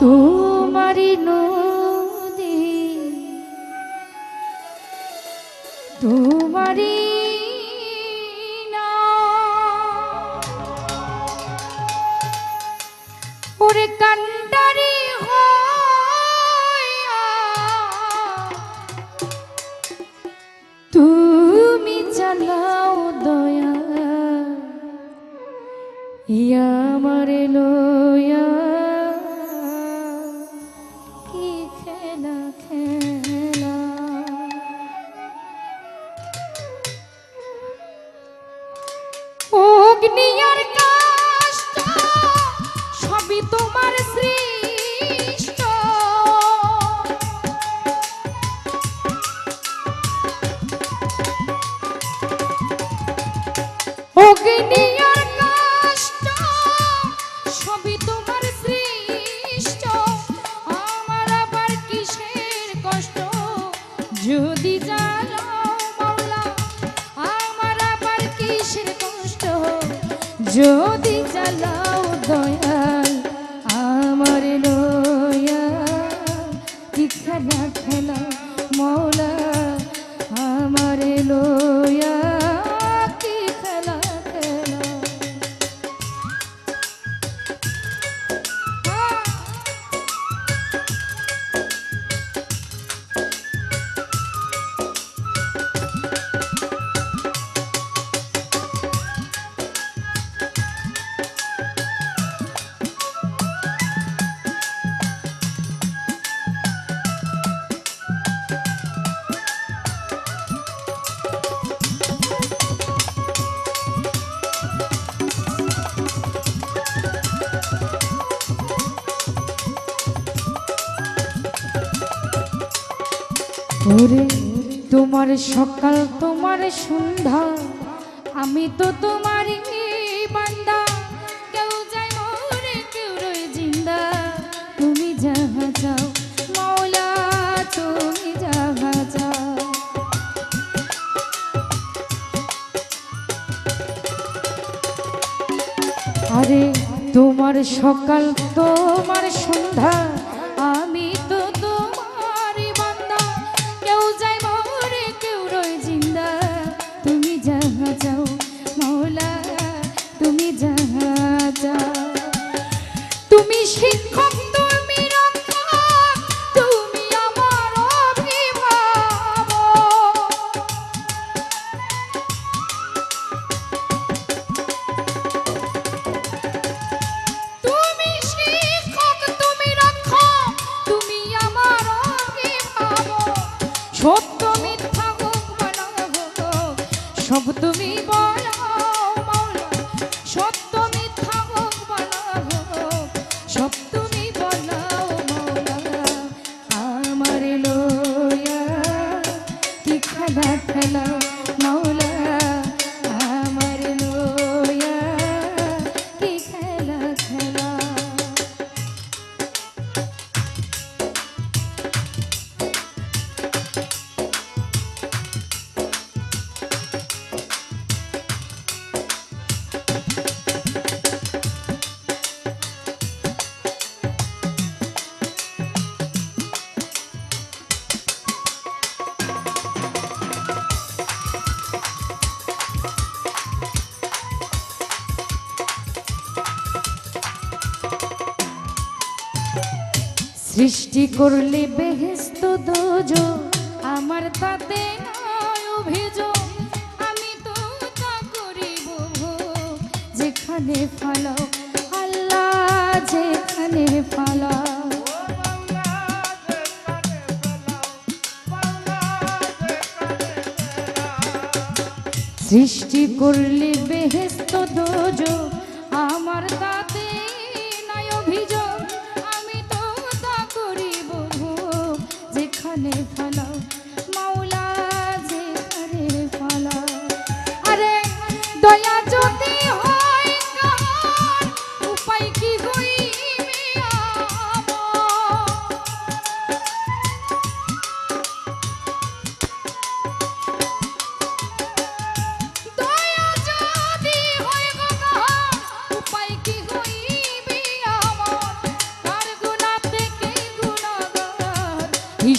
তোমারি নদী তোমারি। ওরে কান্ডারি তুমি চালাও দয়া ইয়া খেলা খেলা মৌলা আমার লয়া তোমার সকাল, তোমার সন্ধ্যা। আমি তো তোমারই বান্দা। কেউ যায় মরে কেউ রয়ে জিন্দা। তুমি যাহা যাও মৌলা তুমি যাহা যাও আরে, তোমার সকাল, তোমার সন্ধ্যা। যাহা যাও তুমি শিক্ষক, তুমি তুমি আমার তুমি শিক্ষক, তুমি তুমি আমার সত্য মিথ্যা সব তুমি বলো সৃষ্টি করলে বেহেস্ত দোজ, আমার তাতে নয় আমি তো তা করিব। যেখানে ফালাও, আল্লাহ যেখানে ফালাও সৃষ্টি করলে বেহেস্ত দোজ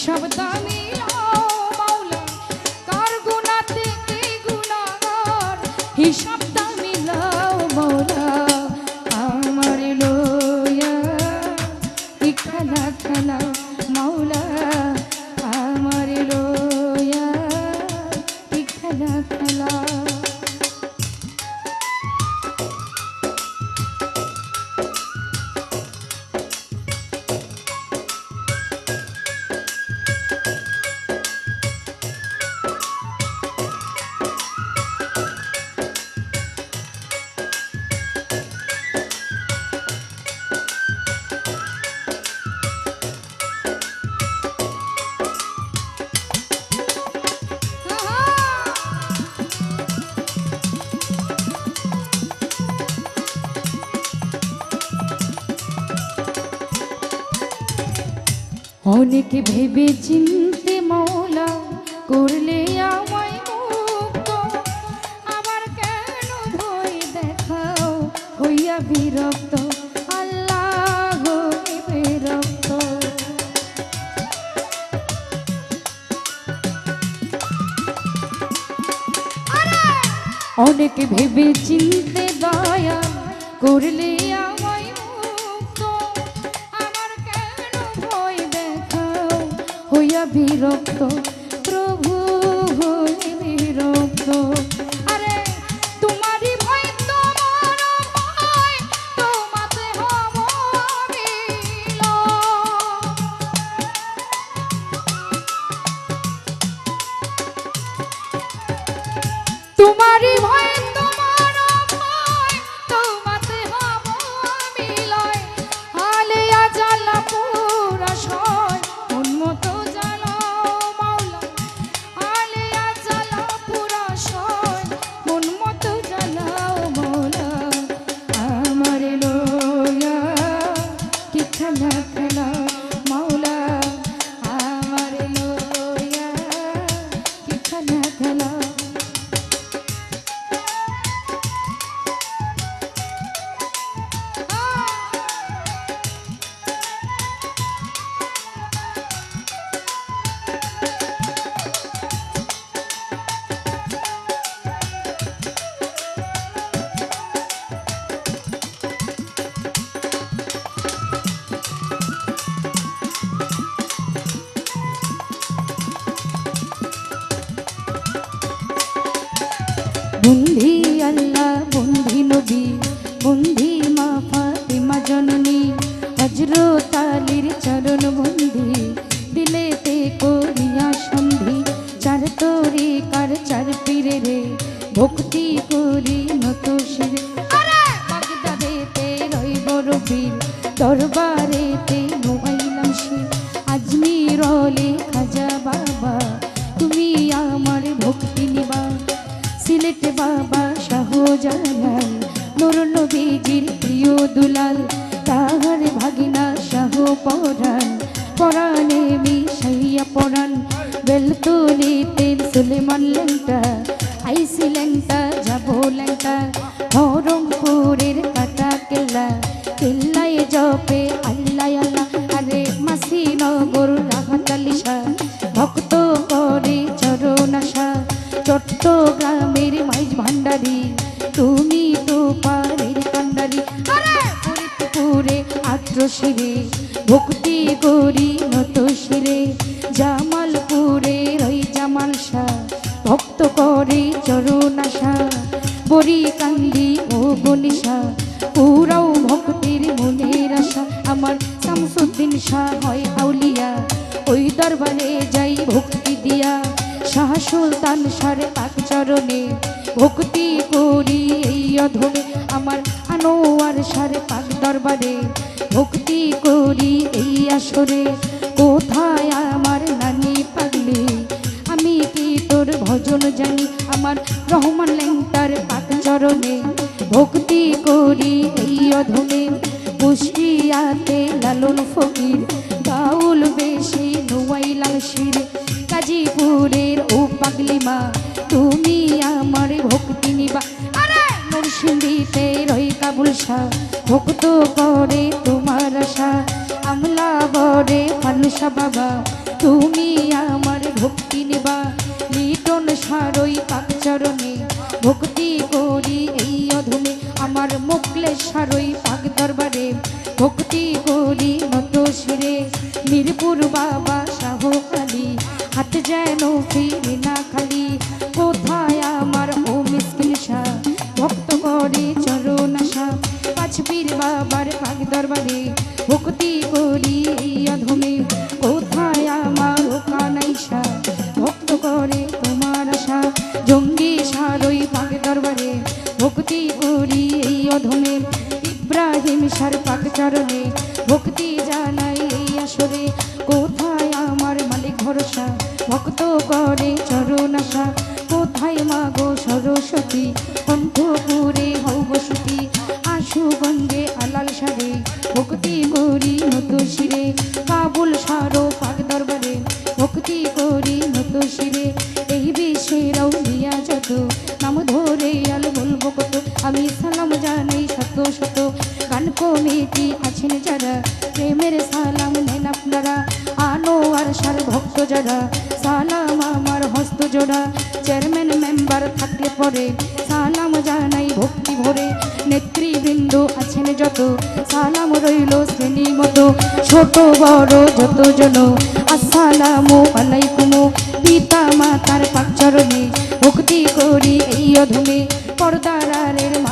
Shabbat. অনেক ভেবে চিনতে মৌলা করলে আমায় মুক্ত আবার কেন ভয় দেখাও? হইয়া বিরক্ত। অনেক ভেবে চিনতে দয়া করলে বিরক্ত বন্ধি আল্লাহ বন্ধি নবী বন্ধি মা ফাতিমা জননী। হজরত আলীর চরণ বন্ধি দিলেতে করিয়া সন্ধি। চার তোরে কার চার পীরে রে ভক্তি করি নত পরাণ বেলতুলিতে সুলেমান লেংটা আইসি লেংটা যাব করি নত শিরে জামালপুরে রই জামাল শাহ। ভক্ত করে চরণ আশা বরি কান্দি ও গনিশা পুরাও ভক্তির মনের আশা, আমার শামসুদ্দিন শাহ হয় আউলিয়া। ওই দরবারে যাই ভক্তি দিয়া, শাহ সুলতান সারে পাক চরণে। ভক্তি করি এই অধমে, আমার আনোয়ার সারে পাক দরবারে। ভক্তি করি এই আসরে। কোথায় আমার নানি পাগলি? আমি কি তোর ভজন জানি? আমার রহমান লেংটার পাক চরণে। ভক্তি করি এই অধমে। কুষ্টিয়াতে লালন ফকির বাউল বেশি নোয়াইলাল শির। গাজীপুরের ও পাগলি মা, তুমি আমার ভক্তি নিবা। আরে রই কাবুল শাহ, ভক্ত করে তোমার আশা। আমলা বরে ফানুষা বাবা, তুমি আমার ভক্তি নিবা। লিটন সারই পাক পাকচরণে ভক্তি করি এই অধমে আমার মুকলে সারই পাক দরবারে, ভক্তি করি নত শিরে। মিরপুর বাবা শাহ কালী হাত যেন ফিরে না খালি। আশা কোথায় মাগো সরস্বতী? কণ্ঠপুরে হৌ বসতি। আশুগঞ্জে আলাল সারে, ভক্তি করি নত শিরে। কাবুল সারো পাক দরবারে, ভক্তি করি নত শিরে। এই বিশ্বেরাও দিয়া যত, নাম ধরে আল বলব কত। আমি সালাম জানাই শত শত। গান কমিটি আছেন যারা, প্রেমের সালাম নেন আপনারা। আনো আর সার ভক্ত যারা সালাম আমার হস্ত জোড়া চেয়ারম্যান মেম্বার থাকলে পরে সালাম জানাই ভক্তি ভরে। নেতৃবৃন্দ আছেন যত, সালাম রইল শ্রেণি মতো ছোট, বড় যত জন আসসালামু আলাইকুম। পিতা মাতার পাকচরণে ভক্তি করি এই অধমে। পর্দারের মা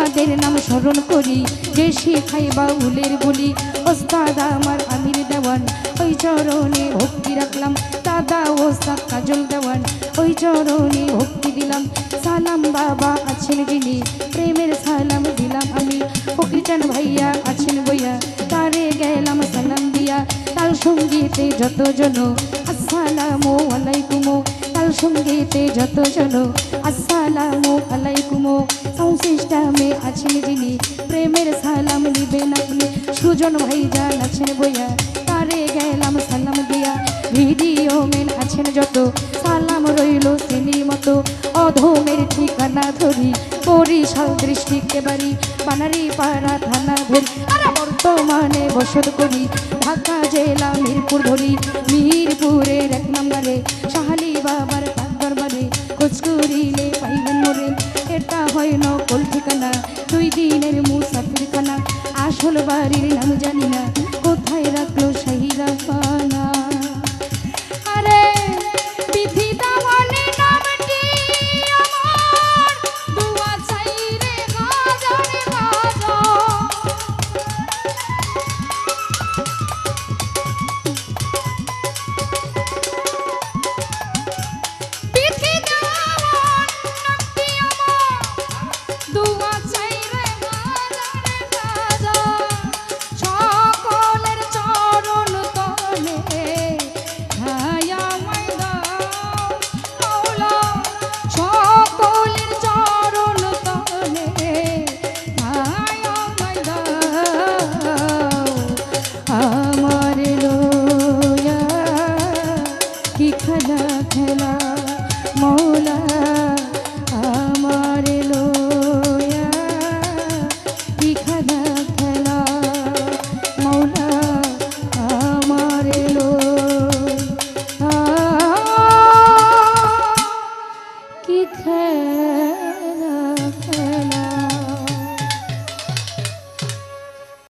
ওস্তাদের নাম স্মরণ করি। যে শিখাই বাউলের বলি, ওস্তাদ আমার আমির দেওয়ান। ওই চরণে ভক্তি রাখলাম, দাদা ওস্তাদ কাজল দেওয়ান। ওই চরণে ভক্তি দিলাম, সালাম বাবা আছেন যিনি। প্রেমের সালাম দিলাম আমি ফকরিচান ভাইয়া আছেন বইয়া। তারে গেলাম সালাম দিয়া, তাল সঙ্গীতে যত জন আসসালামু আলাইকুম, তাল সঙ্গীতে যত জন আসসালামু আলাইকুম। সাউন্ড সিস্টেমে আছেন যিনি, প্রেমের সালাম নিবেন আপনি। সুজন ভাইজান আছেন বইয়া, তারে গেলাম সালাম দিয়া। ভিডিও মেন আছেন যত, সালাম রইল শ্রেণির মতো। অধমের ঠিকানা ধরি, বরিশাল দৃষ্টিকে বাড়ি, বানারি পাড়া থানা ধরি বর্তমানে বসত করি, ঢাকা জেলা মিরপুর ধরি। মিরপুরের এক নম্বরে শাহালি বাবার হয় নকল ঠিকানা। দুই দিনের মুসাফির খানা আসল বাড়ির নাম জানি না। কোথায় রাখল শাহিরা পানা